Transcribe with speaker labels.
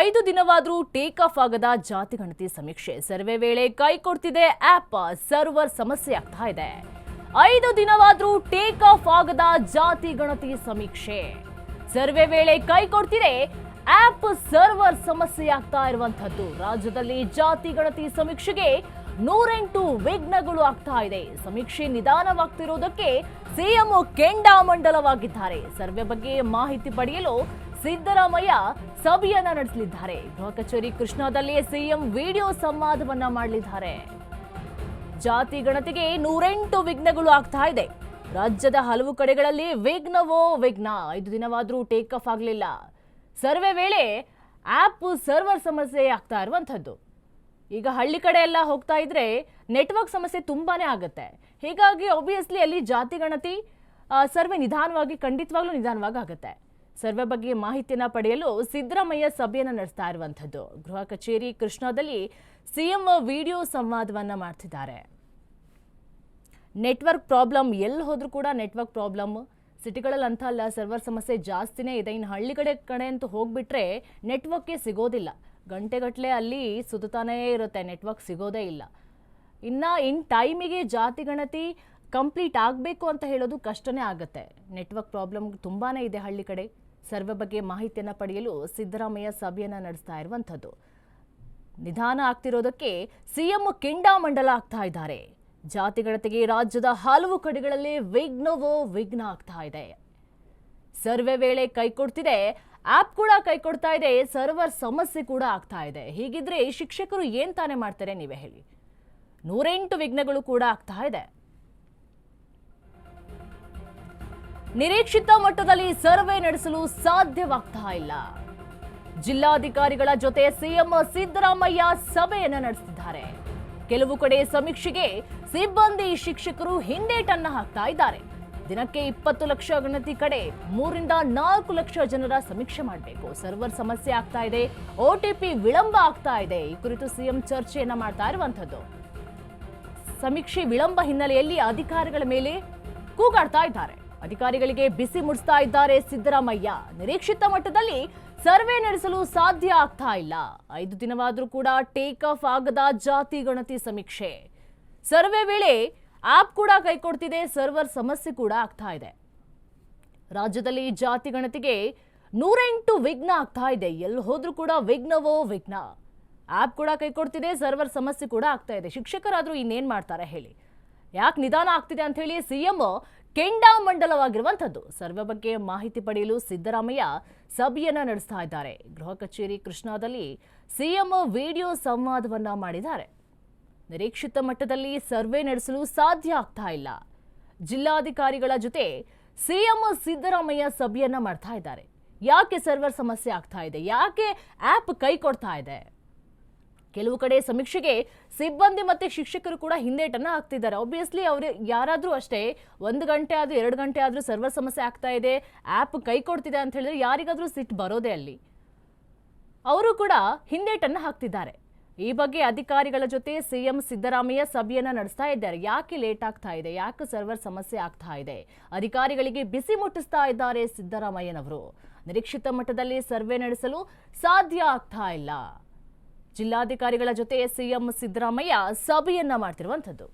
Speaker 1: ಐದು ದಿನವಾದರೂ take of ಆಗದ ಜಾತಿ ಗಣತಿ ಸಮೀಕ್ಷೆ. ಸರ್ವೆ ವೇಳೆ ಕೈ ಕೊಡ್ತಿದೆ ಆಪ್ ಸರ್ವರ್ ಸಮಸ್ಯೆ ಆಗ್ತಾ ಇದೆ. ಐದು ದಿನವಾದರೂ ಟೇಕ್ ಆಫ್ ಆಗದ ಜಾತಿ ಗಣತಿ ಸಮೀಕ್ಷೆ. ಸರ್ವೆ ವೇಳೆ ಕೈ ಕೊಡ್ತಿದೆ ಆಪ್ ಸರ್ವರ್ ಸಮಸ್ಯೆ ಆಗ್ತಾ ಇರುವಂತದ್ದು ರಾಜ್ಯದಲ್ಲಿ ಜಾತಿ ಗಣತಿ ಸಮೀಕ್ಷೆಗೆ ನೂರೆಂಟು ವಿಘ್ನಗಳು ಆಗ್ತಾ ಇದೆ. ಸಮೀಕ್ಷೆ ನಿಧಾನವಾಗ್ತಿರೋದಕ್ಕೆ ಸಿಎಂ ಕೆಂಡಾಮಂಡಲವಾಗಿದ್ದಾರೆ. ಸರ್ವೆ ಬಗ್ಗೆ ಮಾಹಿತಿ ಪಡೆಯಲು ಸಿದ್ದರಾಮಯ್ಯ ಸಭೆಯನ್ನ ನಡೆಸಲಿದ್ದಾರೆ. ಗೃಹ ಕಚೇರಿ ಕೃಷ್ಣಾದಲ್ಲಿ ಸಿಎಂ ವಿಡಿಯೋ ಸಂವಾದವನ್ನ ಮಾಡಲಿದ್ದಾರೆ. ಜಾತಿ ಗಣತಿಗೆ ನೂರೆಂಟು ವಿಘ್ನಗಳು ಆಗ್ತಾ ಇದೆ. ರಾಜ್ಯದ ಹಲವು ಕಡೆಗಳಲ್ಲಿ ವಿಘ್ನವೋ ವಿಘ್ನ. ಐದು ದಿನವಾದರೂ ಟೇಕ್ ಆಫ್ ಆಗಲಿಲ್ಲ. ಸರ್ವೆ ವೇಳೆ ಆಪ್ ಸರ್ವರ್ ಸಮಸ್ಯೆ ಆಗ್ತಾ ಇರುವಂಥದ್ದು. ಈಗ ಹಳ್ಳಿ ಕಡೆ ಎಲ್ಲ ಹೋಗ್ತಾ ಇದ್ರೆ ನೆಟ್ವರ್ಕ್ ಸಮಸ್ಯೆ ತುಂಬಾನೇ ಆಗುತ್ತೆ. ಹೀಗಾಗಿ ಆಬ್ವಿಯಸ್ಲಿ ಅಲ್ಲಿ ಜಾತಿ ಗಣತಿ ಸರ್ವೆ ನಿಧಾನವಾಗಿ, ಖಂಡಿತವಾಗ್ಲೂ ನಿಧಾನವಾಗಿ ಆಗುತ್ತೆ. ಸರ್ವೆ ಬಗ್ಗೆ ಮಾಹಿತಿಯನ್ನು ಪಡೆಯಲು ಸಿದ್ದರಾಮಯ್ಯ ಸಭೆಯನ್ನು ನಡೆಸ್ತಾ ಇರುವಂಥದ್ದು. ಗೃಹ ಕಚೇರಿ ಕೃಷ್ಣಾದಲ್ಲಿ ಸಿಎಂ ವಿಡಿಯೋ ಸಂವಾದವನ್ನ ಮಾಡ್ತಿದ್ದಾರೆ. ನೆಟ್ವರ್ಕ್ ಪ್ರಾಬ್ಲಮ್ ಎಲ್ಲಿ ಹೋದ್ರೂ ಕೂಡ ನೆಟ್ವರ್ಕ್ ಪ್ರಾಬ್ಲಮ್. ಸಿಟಿಗಳಲ್ಲಿ ಅಂತ ಅಲ್ಲ ಸರ್ವರ್ ಸಮಸ್ಯೆ ಜಾಸ್ತಿನೇ ಇದೆ. ಇನ್ನು ಹಳ್ಳಿ ಕಡೆ ಅಂತೂ ಹೋಗ್ಬಿಟ್ರೆ ನೆಟ್ವರ್ಕೇ ಸಿಗೋದಿಲ್ಲ. ಗಂಟೆಗಟ್ಟಲೆ ಅಲ್ಲಿ ಸುತ್ತಾನೇ ಇರುತ್ತೆ. ನೆಟ್ವರ್ಕ್ ಸಿಗೋದೇ ಇಲ್ಲ. ಇನ್ನು ಇನ್ ಟೈಮಿಗೆ ಜಾತಿ ಗಣತಿ ಕಂಪ್ಲೀಟ್ ಆಗಬೇಕು ಅಂತ ಹೇಳೋದು ಕಷ್ಟನೇ ಆಗುತ್ತೆ. ನೆಟ್ವರ್ಕ್ ಪ್ರಾಬ್ಲಮ್ ತುಂಬಾ ಇದೆ ಹಳ್ಳಿ ಕಡೆ. ಸರ್ವೆ ಬಗ್ಗೆ ಮಾಹಿತಿಯನ್ನು ಪಡೆಯಲು ಸಿದ್ದರಾಮಯ್ಯ ಸಭೆಯನ್ನು ನಡೆಸ್ತಾ ಇರುವಂಥದ್ದು. ನಿಧಾನ ಆಗ್ತಿರೋದಕ್ಕೆ ಸಿಎಂ ಕೆಂಡಾಮಂಡಲ ಆಗ್ತಾ ಇದ್ದಾರೆ. ಜಾತಿಗಳತೆಗೆ ರಾಜ್ಯದ ಹಲವು ಕಡೆಗಳಲ್ಲಿ ವಿಘ್ನವೋ ವಿಘ್ನ ಆಗ್ತಾ ಇದೆ. ಸರ್ವೆ ವೇಳೆ ಕೈ ಕೊಡ್ತಿದೆ, ಆಪ್ ಕೂಡ ಕೈ ಕೊಡ್ತಾ ಇದೆ, ಸರ್ವರ್ ಸಮಸ್ಯೆ ಕೂಡ ಆಗ್ತಾ ಇದೆ. ಹೀಗಿದ್ರೆ ಶಿಕ್ಷಕರು ಏನ್ ತಾನೇ ಮಾಡ್ತಾರೆ ನೀವೇ ಹೇಳಿ. ನೂರೆಂಟು ವಿಘ್ನಗಳು ಕೂಡ ಆಗ್ತಾ ಇದೆ. ನಿರೀಕ್ಷಿತ ಮಟ್ಟದಲ್ಲಿ ಸರ್ವೆ ನಡೆಸಲು ಸಾಧ್ಯವಾಗ್ತಾ ಇಲ್ಲ. ಜಿಲ್ಲಾಧಿಕಾರಿಗಳ ಜೊತೆ ಸಿಎಂ ಸಿದ್ದರಾಮಯ್ಯ ಸಭೆಯನ್ನು ನಡೆಸಿದ್ದಾರೆ ಕೆಲವು ಕಡೆ ಸಮೀಕ್ಷೆಗೆ ಸಿಬ್ಬಂದಿ ಶಿಕ್ಷಕರು ಹಿಂದೇಟನ್ನ ಹಾಕ್ತಾ ಇದ್ದಾರೆ. ದಿನಕ್ಕೆ ಇಪ್ಪತ್ತು ಲಕ್ಷ ಗಣತಿ ಕಡೆ ಮೂರಿಂದ ನಾಲ್ಕು ಲಕ್ಷ ಜನರ ಸಮೀಕ್ಷೆ ಮಾಡಬೇಕು. ಸರ್ವರ್ ಸಮಸ್ಯೆ ಆಗ್ತಾ ಇದೆ ಓಟಿಪಿ ವಿಳಂಬ ಆಗ್ತಾ ಇದೆ. ಈ ಕುರಿತು ಸಿಎಂ ಚರ್ಚೆಯನ್ನ ಮಾಡ್ತಾ ಇರುವಂತದ್ದು ಸಮೀಕ್ಷೆ ವಿಳಂಬ ಹಿನ್ನೆಲೆಯಲ್ಲಿ ಅಧಿಕಾರಿಗಳ ಮೇಲೆ ಕೂಗಾಡ್ತಾ ಇದ್ದಾರೆ. ಅಧಿಕಾರಿಗಳಿಗೆ ಬಿಸಿ ಮುಡಿಸ್ತಾ ಇದ್ದಾರೆ ಸಿದ್ದರಾಮಯ್ಯ. ನಿರೀಕ್ಷಿತ ಮಟ್ಟದಲ್ಲಿ ಸರ್ವೆ ನಡೆಸಲು ಸಾಧ್ಯ ಆಗ್ತಾ ಇಲ್ಲ. ಐದು ದಿನವಾದರೂ ಕೂಡ ಟೇಕ್ ಆಫ್ ಆಗದ ಜಾತಿ ಗಣತಿ ಸಮೀಕ್ಷೆ. ಸರ್ವೆ ವೇಳೆ ಆಪ್ ಕೂಡ ಕೈಕೊಡ್ತಿದೆ, ಸರ್ವರ್ ಸಮಸ್ಯೆ ಕೂಡ ಆಗ್ತಾ ಇದೆ. ರಾಜ್ಯದಲ್ಲಿ ಜಾತಿ ಗಣತಿಗೆ ನೂರೆಂಟು ವಿಘ್ನ ಆಗ್ತಾ ಇದೆ. ಎಲ್ಲಿ ಹೋದ್ರೂ ಕೂಡ ವಿಘ್ನವೋ ವಿಘ್ನ. ಆಪ್ ಕೂಡ ಕೈಕೊಡ್ತಿದೆ, ಸರ್ವರ್ ಸಮಸ್ಯೆ ಕೂಡ ಆಗ್ತಾ ಇದೆ. ಶಿಕ್ಷಕರಾದರೂ ಇನ್ನೇನ್ ಮಾಡ್ತಾರೆ ಹೇಳಿ. ಯಾಕೆ ನಿಧಾನ ಆಗ್ತಿದೆ ಅಂತ ಹೇಳಿ ಸಿಎಂ ಕೆಂಡಾಮಂಡಲವಾಗಿರುವಂಥದ್ದು. ಸರ್ವೆ ಬಗ್ಗೆ ಮಾಹಿತಿ ಪಡೆಯಲು ಸಿದ್ದರಾಮಯ್ಯ ಸಭೆಯನ್ನ ನಡೆಸ್ತಾ ಇದ್ದಾರೆ. ಗೃಹ ಕಚೇರಿ ಕೃಷ್ಣಾದಲ್ಲಿ ಸಿಎಂ ವಿಡಿಯೋ ಸಂವಾದವನ್ನ ಮಾಡಿದ್ದಾರೆ. ನಿರೀಕ್ಷಿತ ಮಟ್ಟದಲ್ಲಿ ಸರ್ವೆ ನಡೆಸಲು ಸಾಧ್ಯ ಆಗ್ತಾ ಇಲ್ಲ. ಜಿಲ್ಲಾಧಿಕಾರಿಗಳ ಜೊತೆ ಸಿಎಂ ಸಿದ್ದರಾಮಯ್ಯ ಸಭೆಯನ್ನ ಮಾಡ್ತಾ ಇದ್ದಾರೆ. ಯಾಕೆ ಸರ್ವರ್ ಸಮಸ್ಯೆ ಆಗ್ತಾ ಇದೆ? ಯಾಕೆ ಆಪ್ ಕೈ ಕೊಡ್ತಾ ಇದೆ? ಕೆಲವು ಕಡೆ ಸಮೀಕ್ಷೆಗೆ ಸಿಬ್ಬಂದಿ ಮತ್ತೆ ಶಿಕ್ಷಕರು ಕೂಡ ಹಿಂದೇಟನ್ನು ಹಾಕ್ತಿದ್ದಾರೆ. ಆಬ್ವಿಯಸ್ಲಿ ಅವರು ಯಾರಾದರೂ ಅಷ್ಟೇ, ಒಂದು ಗಂಟೆ ಆದರೂ ಎರಡು ಗಂಟೆ ಆದರೂ ಸರ್ವರ್ ಸಮಸ್ಯೆ ಆಗ್ತಾ ಇದೆ ಆ್ಯಪ್ ಕೈ ಕೊಡ್ತಿದೆ ಅಂತ ಹೇಳಿದ್ರೆ ಯಾರಿಗಾದರೂ ಸಿಟ್ಟು ಬರೋದೇ ಅಲ್ಲಿ. ಅವರು ಕೂಡ ಹಿಂದೇಟನ್ನು ಹಾಕ್ತಿದ್ದಾರೆ. ಈ ಬಗ್ಗೆ ಅಧಿಕಾರಿಗಳ ಜೊತೆ ಸಿಎಂ ಸಿದ್ದರಾಮಯ್ಯ ಸಭೆಯನ್ನ ನಡೆಸ್ತಾ ಇದ್ದಾರೆ. ಯಾಕೆ ಲೇಟ್ ಆಗ್ತಾ ಇದೆ? ಯಾಕೆ ಸರ್ವರ್ ಸಮಸ್ಯೆ ಆಗ್ತಾ ಇದೆ? ಅಧಿಕಾರಿಗಳಿಗೆ ಬಿಸಿ ಮುಟ್ಟಿಸ್ತಾ ಇದ್ದಾರೆ ಸಿದ್ದರಾಮಯ್ಯನವರು. ನಿರೀಕ್ಷಿತ ಮಟ್ಟದಲ್ಲಿ ಸರ್ವೆ ನಡೆಸಲು ಸಾಧ್ಯ ಆಗ್ತಾ ಇಲ್ಲ. ಜಿಲ್ಲಾಧಿಕಾರಿಗಳ ಜೊತೆ ಸಿಎಂ ಸಿದ್ದರಾಮಯ್ಯ ಸಭೆಯನ್ನ ಮಾಡ್ತಿರುವಂಥದ್ದು.